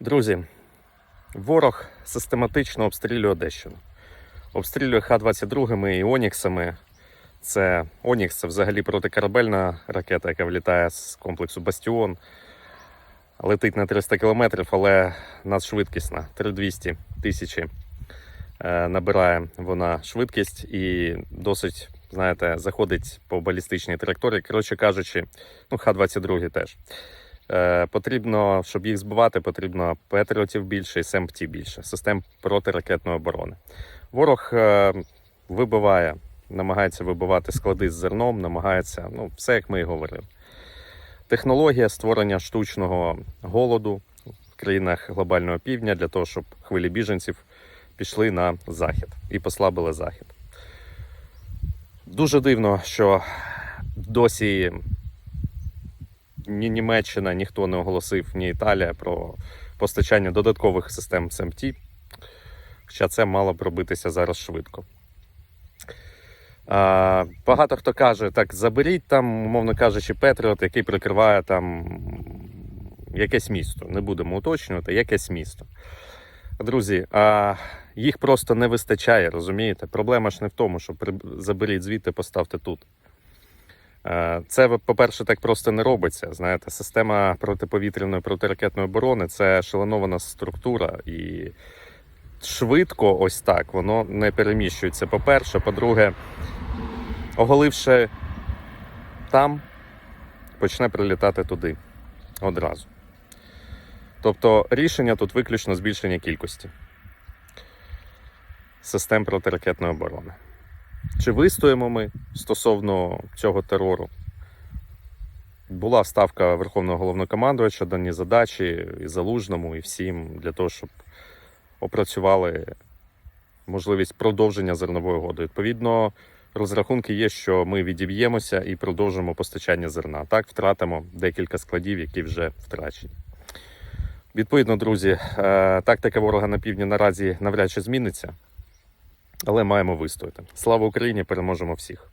Друзі, ворог систематично обстрілює Одещину. Обстрілює Х-22 і Оніксами. Це Онікс це взагалі протикорабельна ракета, яка влітає з комплексу Бастіон. Летить на 300 кілометрів, але надшвидкісна 3200 тисячі е, набирає вона швидкість і досить, знаєте, заходить по балістичній траєкторії. Коротше кажучи, ну, Х-22 теж. Е, потрібно, щоб їх збивати, потрібно патріотів більше і СМПТ більше, систем протиракетної оборони. Ворог е, вибиває, намагається вибивати склади з зерном, намагається, ну, все як ми і говорили. Технологія створення штучного голоду в країнах глобального півдня для того, щоб хвилі біженців пішли на захід і послабили захід. Дуже дивно, що досі ні Німеччина, ніхто не оголосив, ні Італія про постачання додаткових систем СМТ. Хоча це мало б робитися зараз швидко. А, багато хто каже, так, заберіть там, умовно кажучи, Петріот, який прикриває там якесь місто. Не будемо уточнювати, якесь місто. Друзі, а їх просто не вистачає, розумієте? Проблема ж не в тому, що заберіть звідти, поставте тут. Е, Це, по-перше, так просто не робиться. Знаєте, система протиповітряної протиракетної оборони це шаленована структура, і швидко, ось так, воно не переміщується. По-перше, по-друге, оголивши там, почне прилітати туди одразу. Тобто рішення тут виключно збільшення кількості систем протиракетної оборони. Чи вистоїмо ми стосовно цього терору? Була ставка Верховного головнокомандувача, дані задачі і залужному, і всім для того, щоб опрацювали можливість продовження зернової угоди. Відповідно, розрахунки є, що ми відіб'ємося і продовжимо постачання зерна. Так, втратимо декілька складів, які вже втрачені. Відповідно, друзі, е, тактика ворога на півдні наразі навряд чи зміниться, але маємо вистояти. Слава Україні! Переможемо всіх!